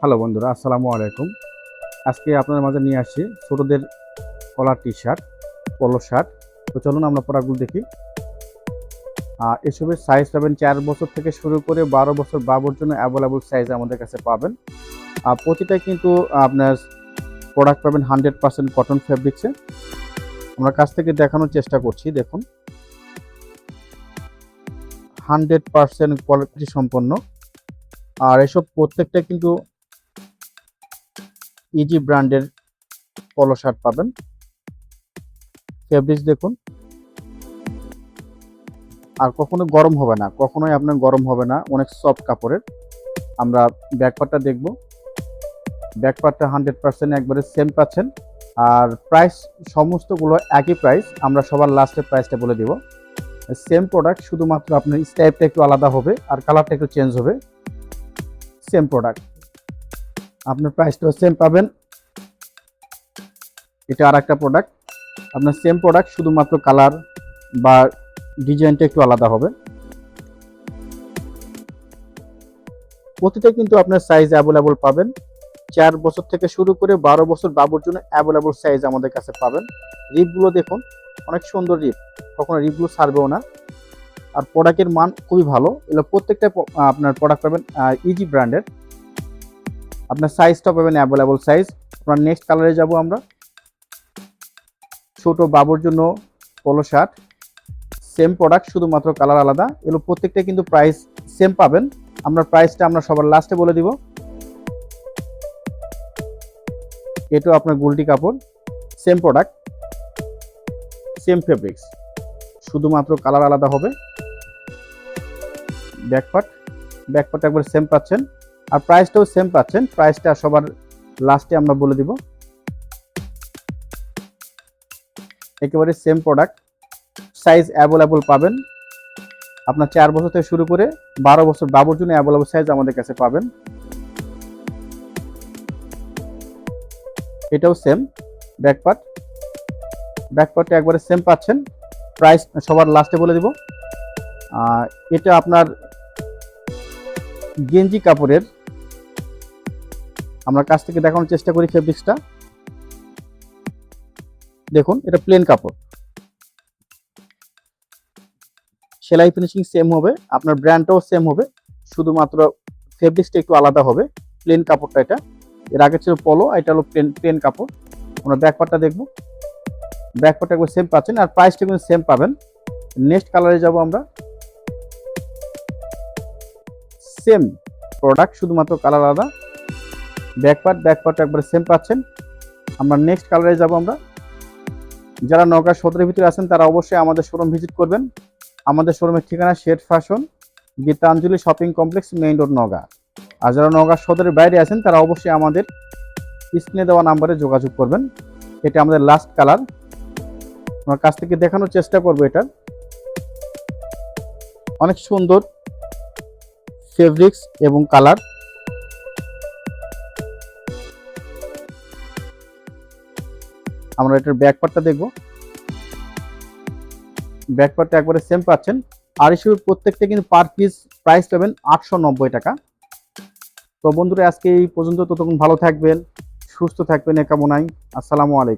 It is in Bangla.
হ্যালো বন্ধুরা, আসসালামু আলাইকুম। আজকে আপনাদের মাঝে নিয়ে আসছি ছোটোদের কলার টি শার্ট পলো শার্ট তো চলুন আমরা প্রোডাক্টগুলো দেখি। এসবের সাইজ পাবেন চার বছর থেকে শুরু করে বারো বছর বাবুর জন্য অ্যাভেলেবল সাইজ আমাদের কাছে পাবেন। আর প্রতিটাই কিন্তু আপনার প্রোডাক্ট পাবেন হান্ড্রেড পার্সেন্ট কটন ফ্যাব্রিক্সে আমরা কাছ থেকে দেখানোর চেষ্টা করছি, দেখুন। হান্ড্রেড পার্সেন্ট কোয়ালিটি সম্পন্ন। আর এসব প্রত্যেকটা কিন্তু ইজি ব্র্যান্ডের পলো শার্ট পাবেন। ফেব্রিক্স দেখুন। আর কখনো গরম হবে না, কখনোই আপনার গরম হবে না, অনেক সফট কাপড়ের। আমরা ব্যাকপারটা দেখব। ব্যাকপারটা হান্ড্রেড পার্সেন্ট একবারে সেম পাচ্ছেন। আর প্রাইস সমস্তগুলো একই প্রাইস আমরা সবার লাস্টের প্রাইসটা বলে দিব। সেম প্রোডাক্ট শুধুমাত্র আপনার স্টাইপটা একটু আলাদা হবে, আর কালারটা একটু চেঞ্জ হবে। সেম প্রোডাক্ট আপনার প্রাইসটাও সেম পাবেন। এটা আর একটা প্রোডাক্ট আপনার সেম প্রোডাক্ট শুধুমাত্র কালার বা ডিজাইনটা একটু আলাদা হবে। প্রতিটা কিন্তু আপনার সাইজ অ্যাভেলেবল পাবেন। চার বছর থেকে শুরু করে বারো বছর বাবুর জন্য অ্যাভেলেবল সাইজ আমাদের কাছে পাবেন। রিপগুলো দেখুন, অনেক সুন্দর রিপ। কখনো রিপগুলো ছাড়বেও না। আর প্রোডাক্টের মান খুবই ভালো। এগুলো প্রত্যেকটা আপনার প্রোডাক্ট পাবেন ইজি ব্র্যান্ডের আপনার সাইজটা পাবেন অ্যাভেলেবল সাইজ আপনার নেক্সট কালারে যাব আমরা। ছোট বাবুর জন্য পলো শার্ট সেম প্রোডাক্ট শুধুমাত্র কালার আলাদা। এগুলো প্রত্যেকটা কিন্তু প্রাইস সেম পাবেন। আমরা প্রাইসটা আমরা সবার লাস্টে বলে দিব। এটাও আপনার গুলটি কাপড়। সেম প্রোডাক্ট সেম ফেব্রিক্স শুধুমাত্র কালার আলাদা হবে। ব্যাকপার্ট ব্যাকপার্ট একবার সেম পাচ্ছেন। আর প্রাইসটাও সেম পাচ্ছেন। প্রাইসটা সবার লাস্টে আমরা বলে দিব। একেবারে সেম প্রোডাক্ট সাইজ অ্যাভেলেবল পাবেন। আপনার চার বছর থেকে শুরু করে বারো বছর বাবুর জন্য অ্যাভেলেবল সাইজ আমাদের কাছে পাবেন। এটাও সেম ব্যাকপার্ট ব্যাকপার্টটা একবারে সেম পাচ্ছেন। প্রাইস সবার লাস্টে বলে দিব। এটা আপনার গেঞ্জি কাপড়ের আমরা কাছ থেকে দেখানোর চেষ্টা করি ফেব্রিক্সটা দেখুন, এটা প্লেন কাপড়। সেলাই ফিনিশিং সেম হবে, আপনার ব্র্যান্ডটাও সেম হবে, শুধুমাত্র ফেব্রিক্সটা একটু আলাদা হবে প্লেন কাপড়টা এটা। এর আগে ছিল পলো এটা হলো প্লেন প্লেন কাপড়। আমরা ব্যাকপার্টটা দেখব। ব্যাকপার্টটা একবার সেম পাচ্ছেন, আর প্রাইসটা কিন্তু সেম পাবেন। নেক্সট কালারে যাব আমরা। সেম প্রোডাক্ট শুধুমাত্র কালার আলাদা। ব্যাকপার্ট ব্যাকপার্ট একবার সেম পাচ্ছেন। আমরা নেক্সট কালারে যাব আমরা। যারা নগা সদরের ভিতরে আছেন, তারা অবশ্যই আমাদের শোরুম ভিজিট করবেন। আমাদের শোরুমের ঠিকানা shade fashion Gitanjali shopping complex main road Naga আর যারা নগা সদরের বাইরে আছেন, তারা অবশ্যই আমাদের স্ক্রিনে দেওয়া নাম্বারে যোগাযোগ করবেন। এটা আমাদের লাস্ট কালার আমার কাছ থেকে দেখানোর চেষ্টা করব এটার। অনেক সুন্দর ফেব্রিক্স এবং কালার আমরা এটার ব্যাক পার্টটা দেখব। ব্যাক পার্টটা একবারে সেম পাচ্ছেন। আর হিসেবে প্রত্যেকটা কিন্তু পার পিস প্রাইস পাবেন আটশো নব্বই টাকা। তো বন্ধুরা, আজকে এই পর্যন্ত ততক্ষণ ভালো থাকবেন, সুস্থ থাকবেন, এ কামনাই আসসালামু আলাইকুম।